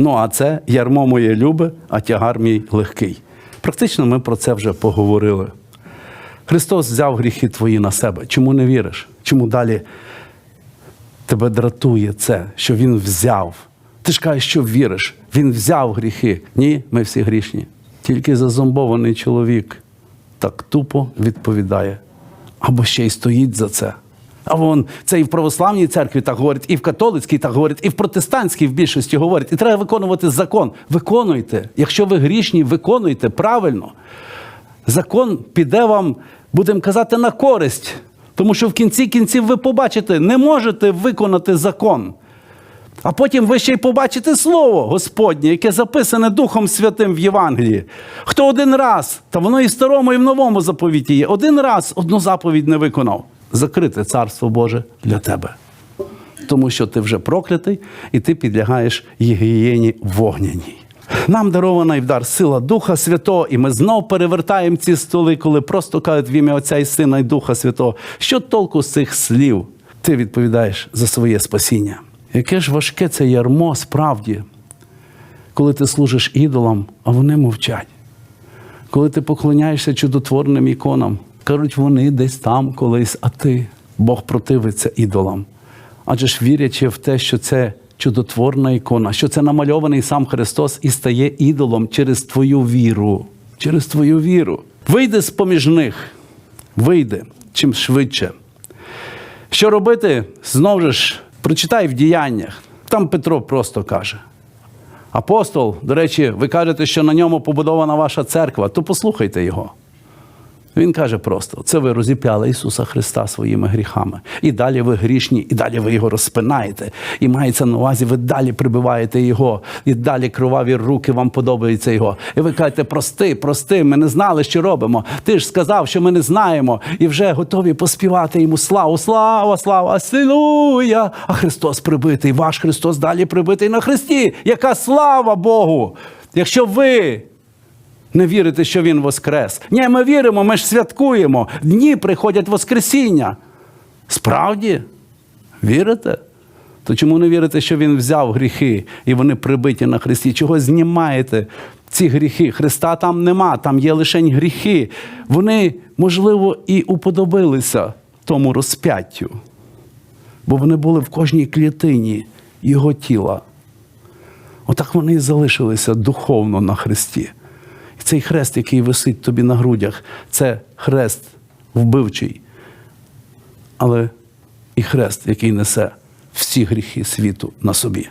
Ну, а це ярмо моє любе, а тягар мій легкий. Практично ми про це вже поговорили. Христос взяв гріхи твої на себе. Чому не віриш? Чому далі тебе дратує це, що Він взяв? Ти ж кажеш, що віриш. Він взяв гріхи. Ні, ми всі грішні. Тільки зазомбований чоловік так тупо відповідає. Або ще й стоїть за це. А вон це і в православній церкві так говорять, і в католицькій так говорять, і в протестантській в більшості говорять. І треба виконувати закон. Виконуйте. Якщо ви грішні, виконуйте правильно. Закон піде вам, будемо казати, на користь. Тому що в кінці кінців ви побачите, не можете виконати закон. А потім ви ще й побачите Слово Господнє, яке записане Духом Святим в Євангелії. Хто один раз, та воно і в старому, і в новому заповіті є, один раз одну заповідь не виконав. Закрите царство Боже для тебе. Тому що ти вже проклятий і ти підлягаєш гігієні вогняній. Нам дарована і в дар сила Духа Святого, і ми знов перевертаємо ці столи, коли просто кажуть в ім'я Отця і Сина і Духа Святого. Що толку з цих слів? Ти відповідаєш за своє спасіння. Яке ж важке це ярмо справді, коли ти служиш ідолам, а вони мовчать. Коли ти поклоняєшся чудотворним іконам, кажуть, вони десь там колись, а ти. Бог противиться ідолам. Адже ж вірячи в те, що це чудотворна ікона, що це намальований сам Христос і стає ідолом через твою віру. Через твою віру. Вийди з поміж них, вийди чим швидше. Що робити? Знову ж прочитай в діяннях. Там Петро просто каже. Апостол, до речі, ви кажете, що на ньому побудована ваша церква, то послухайте його. Він каже просто: це ви розіп'яли Ісуса Христа своїми гріхами. І далі ви грішні, і далі ви його розпинаєте. І мається на увазі, ви далі прибиваєте його, і далі кроваві руки вам подобаються його. І ви кажете, прости, прости, ми не знали, що робимо. Ти ж сказав, що ми не знаємо, і вже готові поспівати йому славу, слава, слава, асилуя! А Христос прибитий, ваш Христос далі прибитий на Христі. Яка слава Богу! Якщо ви не вірите, що Він воскрес. Ні, ми віримо, ми ж святкуємо. Дні приходять Воскресіння. Справді? Вірите? То чому не вірите, що Він взяв гріхи і вони прибиті на Христі? Чого знімаєте ці гріхи? Христа там нема, там є лише гріхи. Вони, можливо, і уподобилися тому розп'яттю, бо вони були в кожній клітині Його тіла. Отак вони і залишилися духовно на Христі. Цей хрест, який висить тобі на грудях, це хрест вбивчий, але і хрест, який несе всі гріхи світу на собі.